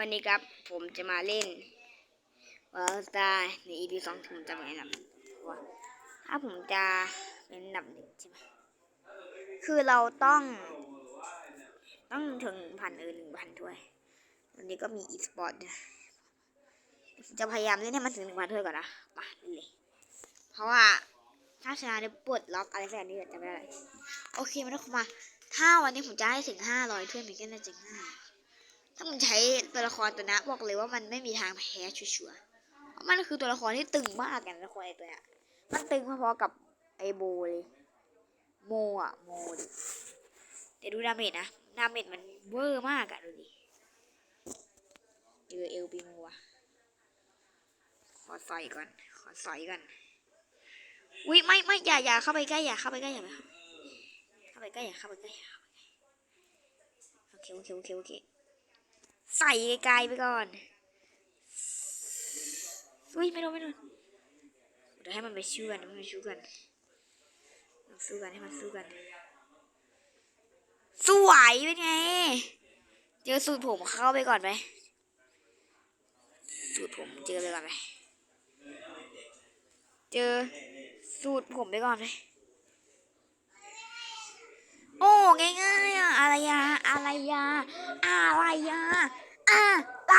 วันนี้ครับผมจะมาเล่น World Star ใน EP สองผมจะมาแนะนำว่าถ้าผมจะเป็นอันดับหนึ่งใช่ไหมคือเราต้อง ต้องถึงพันเออหนึ่งพันถ้วยวันนี้ก็มี e-sport ด้วยผมจะพยายามเล่นให้มันถึงหนึ่งพันถ้วยก่อนนะไปเลยเพราะว่าถ้าชนะได้ปลดล็อกอะไรสักอย่างนี้จะไม่ได้โอเคมันต้องมา ถ้าวันนี้ผมจะให้ถึงห้าร้อยถ้วยมันก็น่าจะง่าย ถ้ามันใช้ตัวละครตัวนี้บอกเลยว่ามันไม่มีทางแพ้ชัวร์เพราะมันคือตัวละครที่ตึงมากกันตัวละครไอ้ตัวเนี้ยมันตึงพอๆกับไอโบเลยโมอะโมดิเดี๋ยวดูดาเมจนะดาเมจมันเวอร์มากอะดูดิเจอเอลปีโมอะขอใส่ก่อน ขอใส่ก่อนอุ้ยไม่ไม่อย่าอย่าเข้าไปใกล้อย่าเข้าไปใกล้อย่าไปเข้าไปใกล้อย่าเข้าไปใกล้อย่าเข้าไปใกล้โอเคโอเคโอเคโอเค ใส่ไกลๆไปก่อนอุ้ยไม่โดนไม่โดนเดี๋ยวให้มันไปชู้กันให้มันไปชู้กันมันสู้กันให้มันสู้กันสวยเป็นไงเจอสูตรผมเข้าไปก่อนไหมสูตรผมเจอไปก่อนไหมเจอสูตรผมไปก่อนไหมโอ้ง่ายๆอะอะไรยาอะไรยาอะไรยา อะไร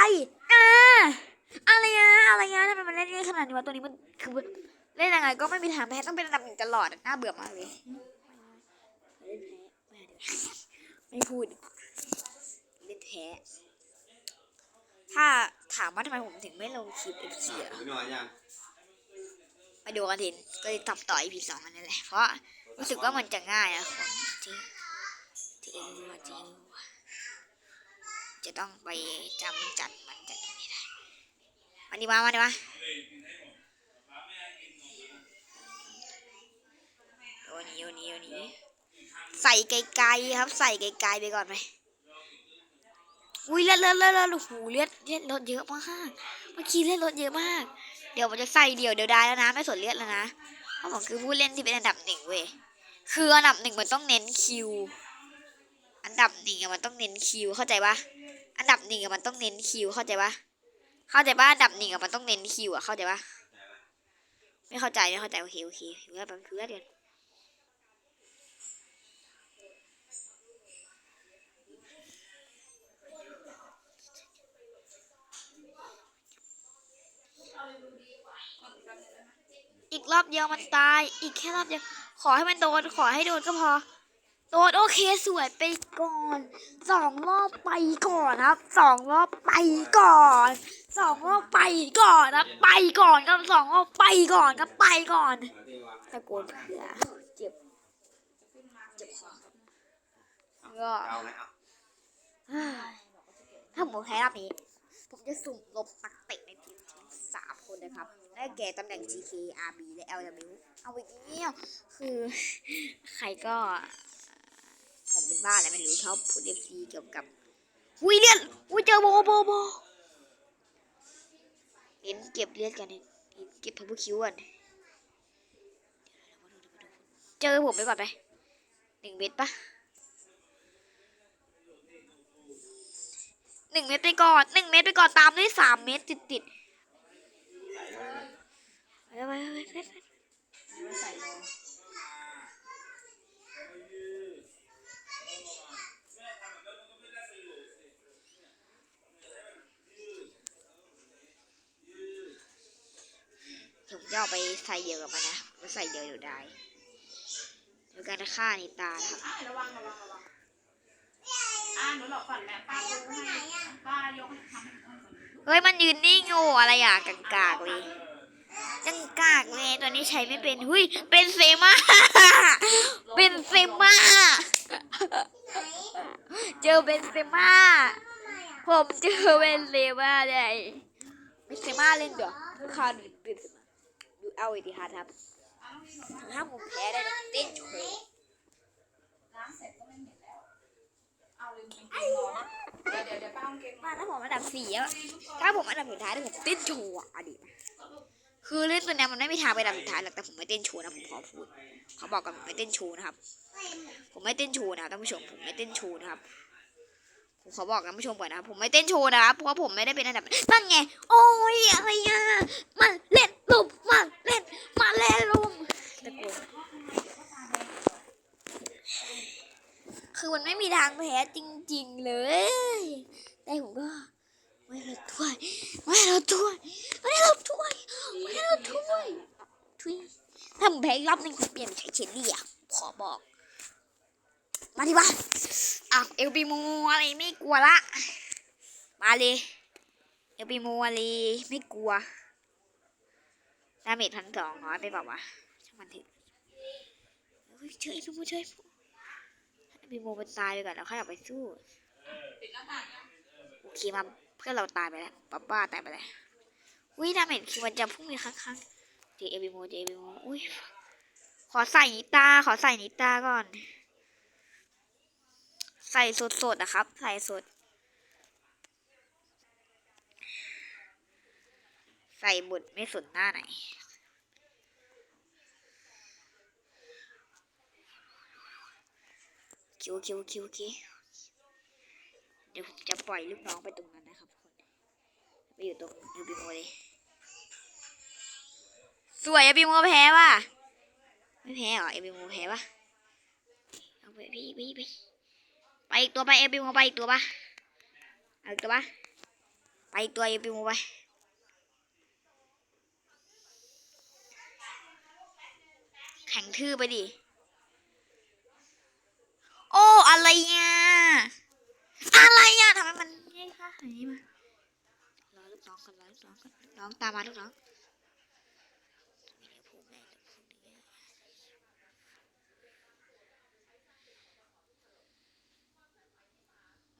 อะอะไรยาอะไรยาทำไมมันเล่นง่ายขนาดนี้วะตัวนี้มันคือเล่นยังไงก็ไม่มีทางแพ้ต้องเป็นอันดับหนึ่งตลอดอะน่าเบื่อมากเลยเล่นแพ้ไม่พูดเล่นแพ้ถ้าถามว่าทำไมผมถึงไม่ลงคลิป FC อะไปนอนยังมาดูกันทีก็เลยตับต่อ EP สองอันนั่นแหละเพราะรู้สึกว่ามันจะง่ายอะของที่ที่เอ็นรู้ว่าที่รู้ว่า จะต้องไปจำจัดมันจัดไม่ได้มาดีมามาดีมาโยนี่โยนี่โยนี่ใส่ไกลๆครับ ใส่ไกลๆไปก่อนไหมอุ้ยเลือดเลือดเลือดเลือดเลือดเลือดลดเยอะมากเมื่อกี้เลือดลดเยอะมาก เดี๋ยวมันจะใส่เดี่ยวเดียวได้แล้วนะ ไม่สนเลือดแล้วนะเพราะผมคือผู้เล่นที่เป็นอันดับหนึ่งเว้ยคืออันดับหนึ่งมันต้องเน้นคิว อันดับหนึ่งมันต้องเน้นคิวเข้าใจปะ อันดับหนึ่งมันต้องเน้นคิวเข้าใจปะเข้าใจปะอันดับหนึ่งมันต้องเน้นคิวอะเข้าใจปะไม่เข้าใจไม่เข้าใจโอเคโอเคเพื่อนแป๊บเพื่อนเดี๋ยวอีกรอบเดียวมันตาย อีกแค่รอบเดียว ขอให้มันโดน ขอให้โดนก็พอ โดนโอเคสวยไปก่อนสองรอบไปก่อนครับสองรอบไปก่อนสองรอบไปก่อนนะไปก่อนครับสองรอบไปก่อนครับไปก่อนตะโกนเพื่อเจ็บเจ็บคอก็เอาหมเอาถ้าผมแพ้รอบนี้ผมจะสุ่มลบนักเตะในทีมสามคนนะครับได้แก่ตำแหน่ง GK RB และ LW เอาอีกแล้วคือ ใครก็ ผมเป็นบ้าอะไรไม่รู้ชอบพูดเอฟซีเกี่ยวกับอุ้ยเลือดอุ้ยเจอโบโบโบเห็นเก็บเลือดกันเห็นเก็บพับคิวก่อนเจอผมไปก่อนไปหนึ่งเม็ดปะหนึ่งเม็ดไปก่อนหนึ่งเม็ดไปก่อนตามด้วยสามเม็ดติดติดไปไปไปไปไปผม จะเอาไปใส่เดียวกับมันนะผมใส่เดียวอยู่ได้เดี๋ยวการฆ่านิตาครับระวังระวังระวังอ่าหนูหลบก่อนแม่ป้ายกให้ป้ายกให้ทำเฮ้ยมันยืนนิ่งอยู่อะไรอะกังกากเลยกังกากเลยตัวนี้ใช้ไม่เป็นหุยเป็นเซมาเป็นเซมาเจอเป็นเซมาผมเจอเป็นเซมาได้เป็นเซมาเล่นเดี๋ยวคาดูเป็นดู เอาอีกทีครับถ้าผมแพ้ได้นะเต้นโชว์ล้างเสร็จก็ไม่เห็นแล้ว เอาลืมกางเกงนอนเดี๋ยวเดี๋ยวเดี๋ยวป้าเอากางเกงนอมานถ้าผมอันดับสี่แล้วถ้าผมอันดับสุดท้ายแล้วผมเต้นโชว์อะดิคือเล่นตัวเนี้ยมันไม่มีทางไปอันดับสุดท้ายหรอกแต่ผมไม่เต้นโชว์นะผมขอพูดเขาบอกกันผมไม่เต้นโชว์นะครับ ผมไม่เต้นโชว์นะครับท่านผู้ชมผมไม่เต้นโชว์นะครับ ผมขอบอกท่านผู้ชมก่อนนะครับผมไม่เต้นโชว์นะครับเพราะว่าผมไม่ได้เป็นอันดับนั่นไง โอ้ยอะไรอะมาเล่นลุมมาเล่นมาเล่นลุมตะโกนคือมันไม่มีทางแพ้จริง ๆ เลย แต่ผมก็ไม่เราถ้วยไม่เราถ้วยไม่เราถ้วยไม่เราถ้วยทุยถ้าผมแพ้รอบหนึงผมเปลี่ยนเป็นใช้เชลลี่อะขอบอก มาดิวะอ้าวเอลปีมูอะไรไม่กลัวละ มาเลยเอลปีมูอะไรไม่กลัวดาเมจพันสองน้อยไปเปล่าวะช่างมันเถอะเฮ้ยช่วยพี่โมช่วยให้พี่โมมันตายไปก่อนแล้วค่อยออกไปสู้โอเคมาเพื่อนเราตายไปแล้วป้าป้าตายไปแล้ววิดาเมจคือมันจะพุ่งไปข้งๆเจเอบิโมเจเอบิโมอุ้ยขอใส่นิตาขอใส่นิตาก่อน ใส่สดๆนะครับ ใส่สด ใส่บุดไม่สนหน้าไหนคิวคิวคิวคิวเดี๋ยวผมจะปล่อยลูกน้องไปตรงนั้นนะครับทุกคนไปอยู่ตรงยูบิโมเลยสวยเอบิโมแพ้ว่ะไม่แพ้หรอเอบิโมแพ้ปะเอาไปพี่พี่พี่ไป อีกตัวไปเอบิมไปอีกตัวปะเอาอีกตัวปะไปอีกตัวเอบิมไปแข่งทื่อไปดิโอ้อะไรเนี่ยอะไรอะทำไมมันไม่ค่ะอันนี้มารอลูกน้องกันรอลูกน้องกันลองตามมาลูกน้องไม่ได้พูดไม่ได้พูดอย่างเงี้ย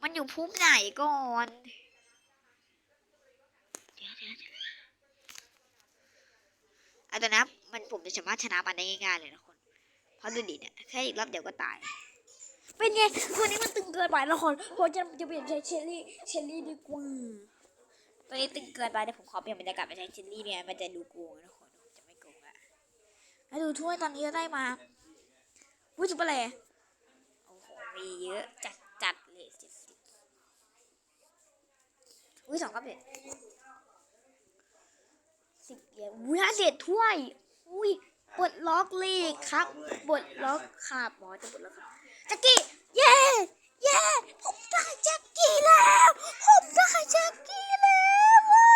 มัน อยู่พุ่มไหนก่อนเดี๋ยวเดี๋ยวเดี๋ยวอาต่นะมันผมจะสามารถชนะมันได้ง่ายๆเลยนะคนเพราะดูดิเนี่ยแค่อีกรอบเดียวก็ตาย เป็นไงตัวนี้มันตึงเกินไปแล้วคนผมจะจะเปลี่ยนใช้เชลลี่เชลลี่ดีกว่าตัวนี้ตึงเกินไปเดี๋ยวผมขอเปลี่ยนบรรยากาศไปใช้เชลลี่เนี่ยมันจะดูโกงนะคนจะไม่โกงละแล้วดูถ้วยตอนนี้ได้มาวุ้ยจุ๊บอะไรโอ้โหมีเยอะจัดจัดเลยเจ็ดสิบ อุ้ยสองก็เปลี่ยนสิบเหรียญอุ้ยห้าเศษถ้วย อุ้ยปลดล็อกเลีกครับปลดล็อกขาบหมอจะปลดล็อกครับแจ็กกี้เย้เย้ผมได้แจ็กกี้แล้วผมได้แจ็กกี้แล้วว้า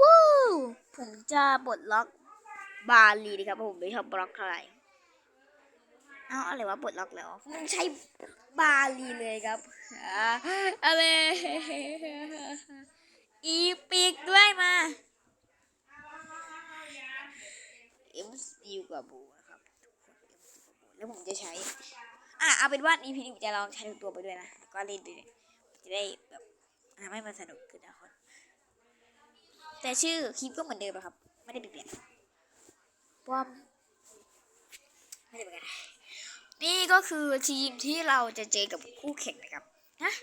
ว้าวผมจะบดล็อกบาลีดีครับเพราะผมไม่ชอบบล็อกเท่าไหร่เอาอะไรวะบดล็อกแล้วผมใช้บาลีเลยครับอ่าอะไรอีปีกด้วยมาเอ็มซีกว่าบูนะครับทุกคนเอ็มซีกว่าบูแล้วผมจะใช้ อะเอาเป็นว่า EP นี้ผมจะลองใช้ทุกตัวไปด้วยนะแล้วก็เล่นด้วยเนี่ยจะได้แบบทำให้มันสนุกขึ้นนะคนแต่ชื่อคลิปก็เหมือนเดิมอะครับ ไม่ได้เปลี่ยนป้อมไม่ได้เปลี่ยน นี่ก็คือทีมที่เราจะเจอกับคู่แข่งนะครับนะ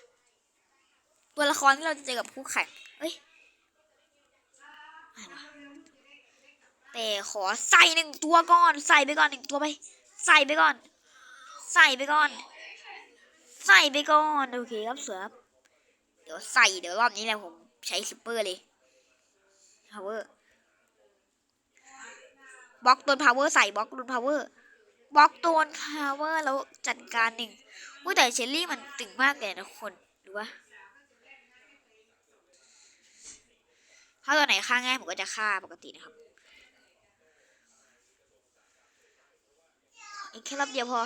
ตัวละครที่เราจะเจอกับคู่แข่งเอ้ยแต่ขอใส่หนึ่งตัวก่อน ใส่ไปก่อนหนึ่งตัวไป ใส่ไปก่อน ใส่ไปก่อน ใส่ไปก่อนโอเคครับเสือครับเดี๋ยวใส่เดี๋ยวรอบนี้แหละผมใช้ซูเปอร์เลย power บล็อกโดน power ใส่บล็อกโดน power บล็อกโดน power แล้วจัดการหนึ่งอุ้ยแต่เชลลี่มันตึงมากเลยนะคนดูว่าถ้าตัวไหนฆ่าง่ายผมก็จะฆ่าปกตินะครับอีกแค่รอบเดียวพอ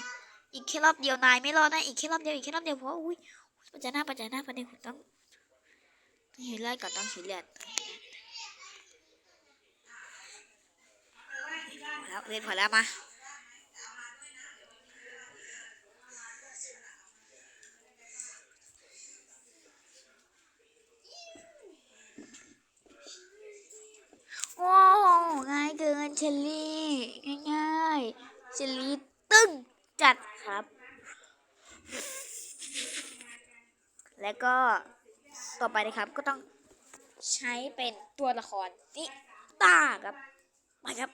อีกแค่รอบเดียวนายไม่รอดนะอีกแค่รอบเดียวอีกแค่รอบเดียวพออุ้ยปัจจาหน้าปัจจาหน้าประเด็นผมต้องต้องเห็นเลือดก่อนต้องเห็นเลือดพอแล้วเล่นพอแล้วมา โอ้ง่ายเกินเชลลี่ง่ายๆเชลลี่ตึ้งจัดครับ แล้วก็ต่อไปนะครับก็ต้องใช้เป็นตัวละครนิต้าครับมาครับ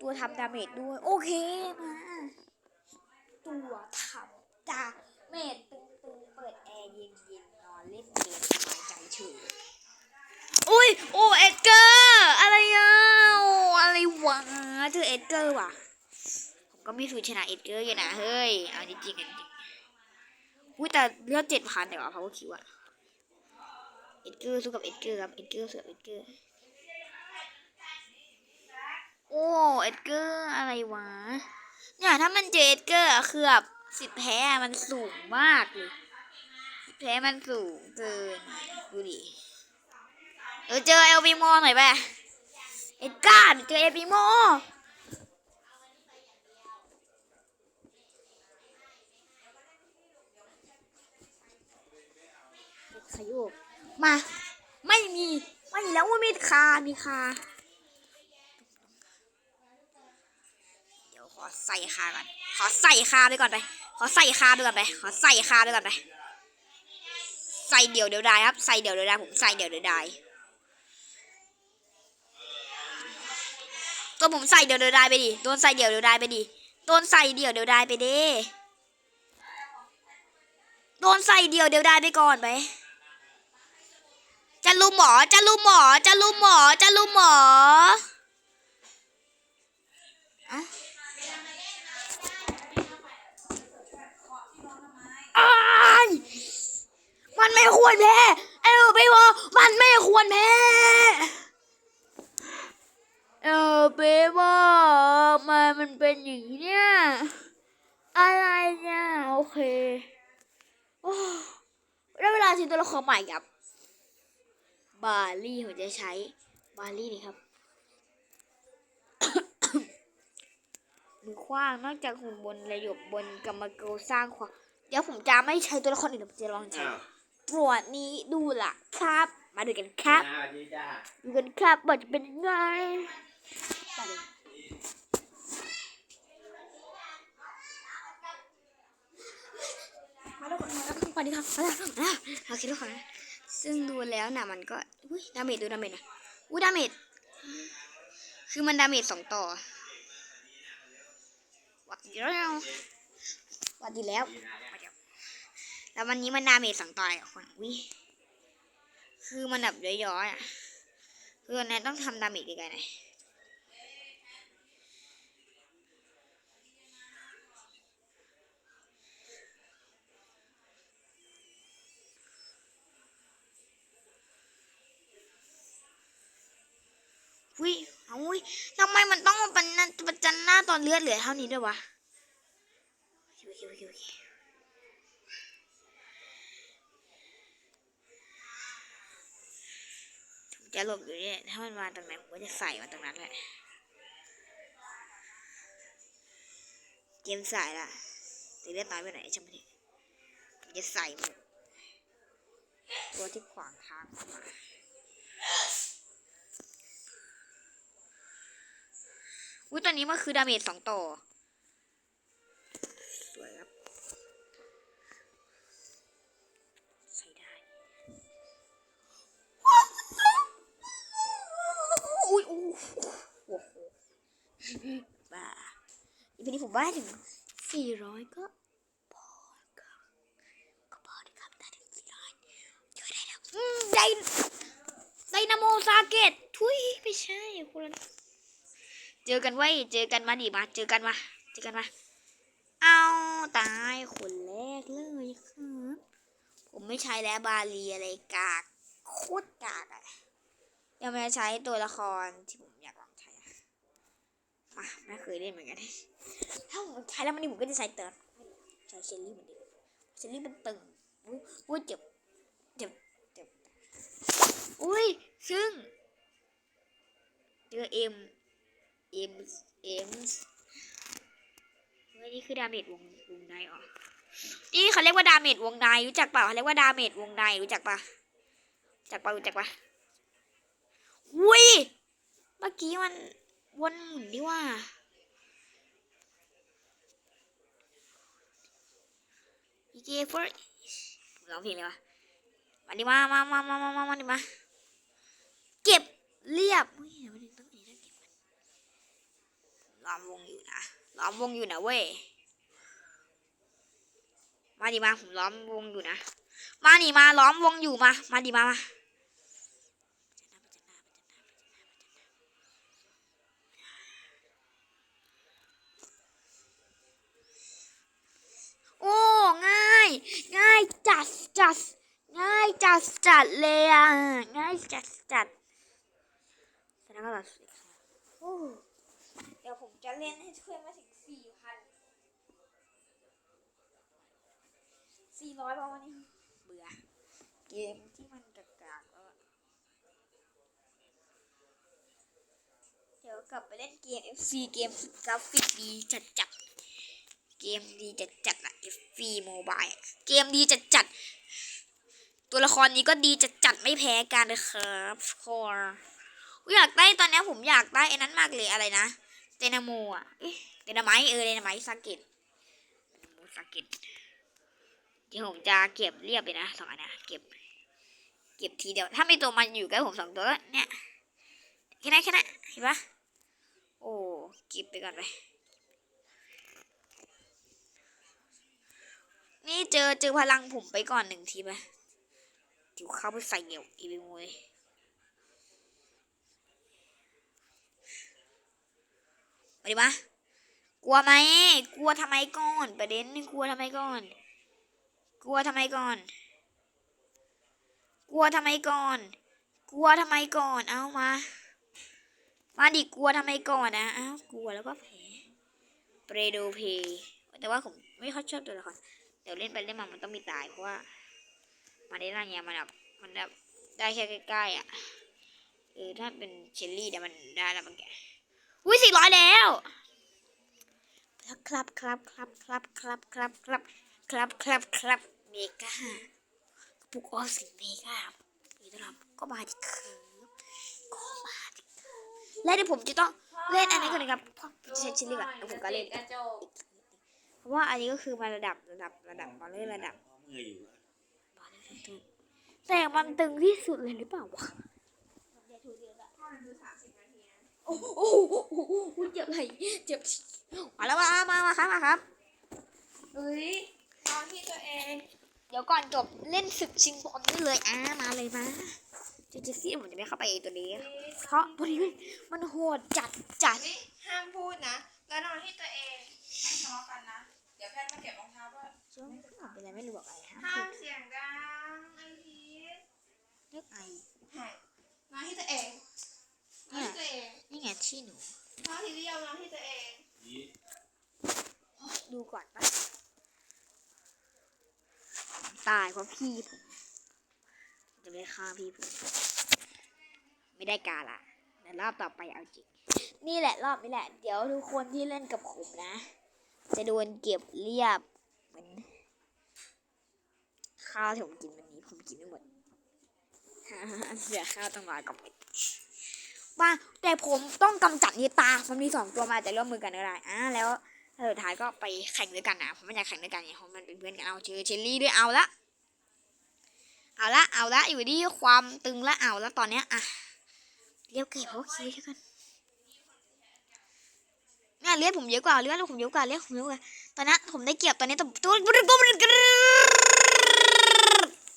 ตัวทำดาเมจด้วย โอเคมาตัวทำดาเมจตึงเปิดแอร์เย็นๆนอนเล่นเกมสบายใจเฉย อุ้ยโอ้เอ็ดเกอร์อะไรอะโอ้อะไรวะเธอเอ็ดเกอร์ว่ะผมก็ไม่สูญชนะเอ็ดเกอร์อยู่นะเฮ้ยเอาจริงๆกันจริงอุ้ยแต่เลือดเจ็ดพันแต่ว่าเขาก็คิดว่าเอ็ดเกอร์สู้กับเอ็ดเกอร์ครับเอ็ดเกอร์สู้กับเอ็ดเกอร์โอ้เอ็ดเกอร์อะไรวะเนี่ยถ้ามันเจอเอ็ดเกอร์อะคือแบบสิทธิ์แพ้มันสูงมากเลยแพ้มันสูงเกินดูดิ เออเจอเอลบีโมหน่อยไปเอ็ดการ์ดเจอเอลบีโมขยุกมา ไม่มีไม่มีแล้วว่ามีคา มีคา เดี๋ยวขอใส่คาก่อน ขอใส่คาไปก่อนไป ขอใส่คาไปก่อนไป ขอใส่คาไปก่อนไป ใส่เดี่ยวเดี๋ยวไดายครับใส่เดี่ยวเดี๋ยวไดายผมใส่เดี่ยวเดี๋ยวได้ ตัวผมใส่เดี่ยวเดียวไดายไปดิโดนใส่เดี่ยวเดียวไดายไปดิโดนใส่เดี่ยวเดียวไดายไปดิโดนใส่เดี่ยวเดียวไดายไปก่อนไปจะลุมหมอจะลุมหมอจะลุมหมอจะลุมหมออ้ายมันไม่ควรแพ้เอลไปวอมันไม่ควรแพ้ เอลไปวอมันมันเป็นอย่างนี้เนี่ยอะไรเนี่ยโอเคโอ้ได้เวลาชิงตัวละครใหม่ครับ บาร์ลี่ผมจะใช้บาร์ลี่นี่ครับมือขว้างนอกจากหุ่นบนระยบบนกรรมโกสร้างความเดี๋ยวผมจะไม่ใช้ตัวละครอื่นผมจะลองใช้อ้าวตัวนี้ดูล่ะครับ มาดูกันครับสวัสดีจ้าดูกันครับว่าจะเป็นยังไง มาแล้วมาแล้วสวัสดีครับมาแล้วมาแล้วโอเคทุกคนซึ่งดูแล้วนะมันก็อุ้ยดาเมจดูดาเมจนะอุ้ยดาเมจคือมันดาเมจสองต่อวัดดีแล้ววัดดีแล้วแล้ววันนี้มันดาเมจสองต่ออะคนวิคือมันแบบย้อยๆอะคือวันนี้ต้องทำดาเมจไกลๆหน่อยวิเอาวิทำไมมันต้องมาประจันปจันหน้าตอนเลือดเหลือเท่านี้ด้วยวะจะหลบอยู่เนี่ยถ้ามันมาตรงไหนผมก็จะใส่มาตรงนั้นแหละ เกมใสายละตีเลือดน้อยไปไหนอยช่างมันเถอะผมจะใส่หมดตัวที่ขวางทางมา อุ้ยตอนนี้มันคือดาเมจสองต่อ สวยครับ ใช้ได้ อุ้ยอู้โอ้โหบ้าอีพีนี้ผมว่าถึง400ก็พอครับก็พอดีครับได้ถึง400ช่วยได้แล้วอืมไดนาโมซาเกตทุยไม่ใช่คนละ เจอกันไว้เจอกันมาดิมาเจอกันมาเจอกันมา เอาตายคนแรกเลยครับผมไม่ใช้แล้วบาลีอะไรกากโคตรกากอะยังไม่ได้ใช้ตัวละครที่ผมอยากลองใช้อะมาไม่เคยเล่นเหมือนกันถ้าผมใช้แล้วมันนี่ผมก็จะใช้เติร์ดใช้เชลลี่เหมือนเดิมเชลลี่มันตึงอุ้ยอุ้ยเจ็บเจ็บเจ็บอุ้ยซึ่งเจอเอ็ม เอ็มเอ็มเฮ้ยนี่คือดาเมจวงวงในเหรอนี่เขาเรียกว่าดาเมจวงในรู้จักเปล่าเขาเรียกว่าดาเมจวงในรู้จักปะรู้จักปะรู้จักปะอุ้ยเมื่อกี้มันวนหมุนดีว่าอีเกฟอร์ร้องเพลงเลยวะมาดิมามามามามามามาดิมา เก็บเรียบเฮ้ยมันต้องอันนี้ต้องเก็บมัน ล้อมวงอยู่นะล้อมวงอยู่นะเว้ยมาดิมาผมล้อมวงอยู่นะมาดิมาล้อมวงอยู่มา มาดิมามาโอ้ง่าย ง่ายจัดจัดง่ายจัดจัดเลยอะง่ายจัดจัดแสดงว่าเราโอ้ เดี๋ยวผมจะเล่นให้เพื่อนมาถึงสี่พันสี่ร้อยประมาณนี้เบื่อ เกมที่มันกากๆแล้วเดี๋ยวกลับไปเล่นเกม FC เกมกราฟิกดีจัดจัดเกมดีจัดจัดอะ FC Mobile เกมดีจัดจัดตัวละครนี้ก็ดีจัดจัดไม่แพ้กันเลยครับคอร์อยากได้ตอนนี้ผมอยากได้ไอ้นั้นมากเลยอะไรนะ เดนาโมอะเอ๊ะเดนาไมต์เออเดนาไมต์สาเกตเดนาโมสาเกตเดี๋ยวผมจะเก็บเรียบเลยนะสองอันนะเก็บ เก็บทีเดียวถ้าไม่ตัวมันอยู่ใกล้ผมสองตัวเนี่ยแค่นั้นแค่นั้นเห็นปะโอ้เก็บไปก่อนไปนี่เจอเจอพลังผมไปก่อนหนึ่งทีไปเดี๋ยวเข้าไปใส่เหนียวอีกมวยมา ดิมากลัวไหมกลัวทำไมก่อน ประเด็นกลัวทำไมก่อน กลัวทำไมก่อน กลัวทำไมก่อน กลัวทำไมก่อน เอามา มาดิกลัวทำไมก่อนนะอ้าวกลัวแล้วก็แพ้เปรโดเพแต่ว่าผมไม่ค่อยชอบตัวละครเดี๋ยวเล่นไปเล่นมามันต้องมีตายเพราะว่ามาได้ร่างเนี้ยมันแบบมันแบบได้แค่ใกล้ๆอะเออถ้าเป็นเชลลี่เดี๋ยวมันได้แล้วมันแก อุ้ยสี่ร้อยแล้วครับครับครับครับครับครับครับครับครับครับเมกากระปุกออมสินเมกามีตลับก็มาดิครับก็มาดิครับและเดี๋ยวผมจะต้องเล่นอันนี้ก่อนนะครับเพราะเชนชิลลี่ก่อนเดี๋ยวผมก็เล่นกระจกเพราะว่าอันนี้ก็คือมาระดับระดับระดับบอลเล่นระดับเมื่อยอยู่อะบอลเล่นตึงแต่มันตึงที่สุดเลยหรือเปล่าวะ โอ้โหโอ้โหโอ้โหโอ้โหเจ็บไหลเจ็บมาแล้วมามามาครับมาครับเฮ้ยตอนที่ตัวเอง เดี๋ยวก่อนจบเล่นศึกชิงบอลนี่เลยอ่ามาเลยมาเจเจซี่ผมจะไม่เข้าไปตัวนี้ เพราะตัวนี้มันมันโหดจัดจัดเฮ้ยห้ามพูดนะแล้วตอนที่ตัวเองไม่ทะเลาะกันนะเดี๋ยวแพทย์มาเก็บรองเท้าด้วยช่วงเป็นอะไรไม่รู้บอกอะไรฮะห้ามเสียงดังไอพีทเรียกไอใช่นอนที่ตัวเอง นอนที่ตัวเองนี่ไงที่หนูนอนที่เดียวนอนที่ตัวเองนี่ดูก่อนปะตายเพราะพี่ผมจะไม่ฆ่าพี่ผมไม่ได้การละแต่รอบต่อไปเอาจริง นี่แหละรอบนี้แหละ เดี๋ยวทุกคนที่เล่นกับผมนะ จะโดนเก็บเรียบเหมือนข้าวที่ผมกินวันนี้ผมกินไม่หมดเสียข้าวต้องมากับ บ้าแต่ผมต้องกำจัดนิตามันมีสองตัวมาแต่ร่วมมือกันก็ได้อ่าแล้วสุดท้ายก็ไปแข่งด้วยกันนะผมไม่อยากแข่งด้วยกันไงเพราะมันเป็นเพื่อนกันเอาเชอเชลลี่ด้วยเอาละเอาละเอาละอยู่ที่ความตึงละเอาละตอนเนี้ยอะเรียกเก็บโอเคแล้วกันเนี่ยเลือดผมเยอะกว่าเลือดผมเยอะกว่าเลือดผมเยอะกว่าตอนนั้นผมได้เก็บตอนนี้ตัวตัวตัวตัว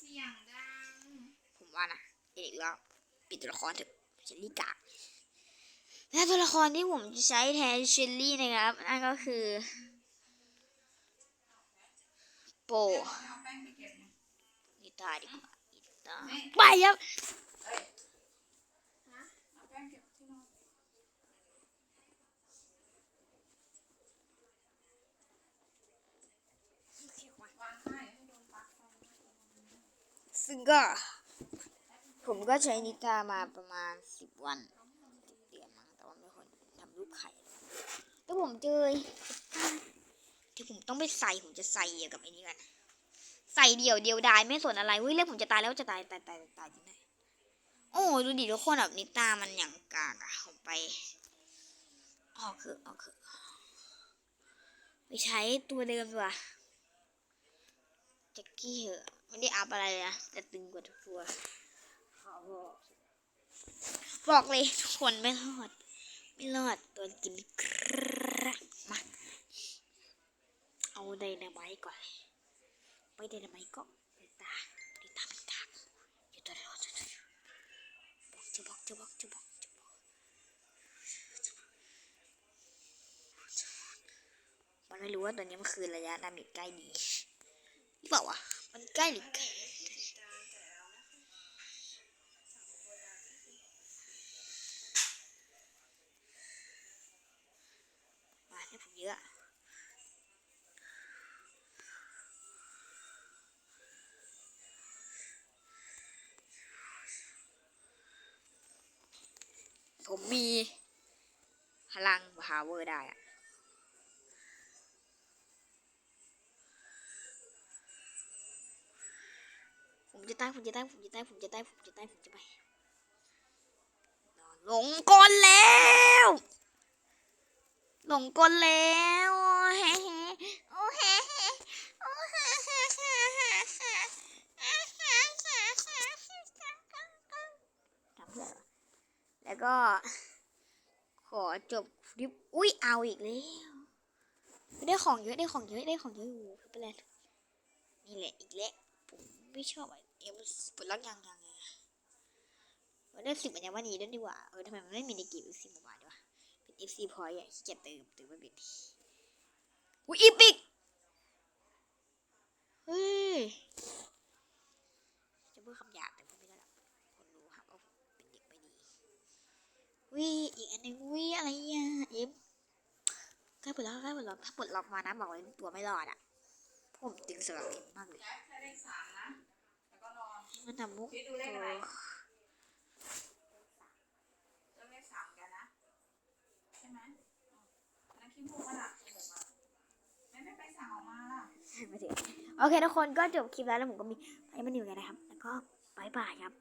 เสียงดังผมว่านะอีกแล้วปิดตัวละครเถอะ ลลี่กากและตัวละครที่ผมจะใช้แทนเชลลี่นะครับนั่นก็คือโปอิตาดีกว่านิตาไปครับซึ่งก็ ผมก็ใช้นิตามาประมาณสิบวันสิบเดือนมั้งแต่ว่าไม่คนทำรูปไข่แล้วผมเจอที่ผมต้องไปใส่ผมจะใส่เดียวกับไอ้นี่กันใส่เดี่ยวเดียวดายไม่สนอะไรเฮ้ยเรียกผมจะตายแล้วจะตายตายตายตายตายที่ไหนโอ้ดูดิทุกคนแบบนิตามันอย่างกากอะผมไปออกคือออกคือไปใช้ตัวเดิมดีกว่าแจ็คกี้เหอะไม่ได้อัพอะไรเลยนะแต่ตึงกว่าทุกตัว บอกเลยทุกคนไม่รอด ไม่รอดตัวกินครับมาเอาไดนาไมก่อนไปได้ไหมก็ติดตาติดตามติดตาอยู่ตัวเดียวตัวเดียวบอกจะบอกจะบอกจะบอกจะบอกมันไม่รู้ว่าตัวนี้มันคือระยะดาเมจใกล้ดีหรือเปล่าวะมันใกล้หรือไกลาวเวอร์ได้อะผมจะตายผมจะตายผมจะตายผมจะตายผมจะตายผมจะไปหลงกลแล้ว หลงกลแล้วแฮโอ้แฮโอ้แฮแล้วก็ขอจบ คลิปอุ้ยเอาอีกแล้ว ได้ของเยอะได้ของเยอะได้ของเยอะอยู่ไม่เป็นไรนี่แหละอีกแล้วผมไม่ชอบไอเอ็มปลดล็อกยังยังไงมันได้สิบอัญมณีด้วยดีกว่าเออทำไมมันไม่มีในเกมอีกสิบาทวะเป็นเอฟซีพอยต์อะขี้เกียจเติมเติมไม่เป็นอุ้ยอีพิกเฮ้ย จะพูดคำหยาบแต่พูดไม่ได้หรอกคนรู้ครับว่าผมเป็นเด็กไม่ดี วิอีกอันหนึงวิอะไรอะเอ็มใกล้ปลดล็อกใกล้ปลดล็อกถ้าปลดล็อกมานะบอกเลยตัวไม่รอดอะผมตึงสำหรับเอ็มมากเลยแค่แค่เลขสามนะแล้วก็นอนมันทำมุกคิดดูเลขอะไรเลือกเลขสามกันนะใช่ไหมอืมอันนั้นคิดถูกปะล่ะไม่ไม่ไปสั่งออกมาล่ะไม่ถึงโอเคทุกคนก็จบคลิปแล้วแล้วผมก็มีไปมันอยู่กันนะครับ แล้วก็บายบายครับ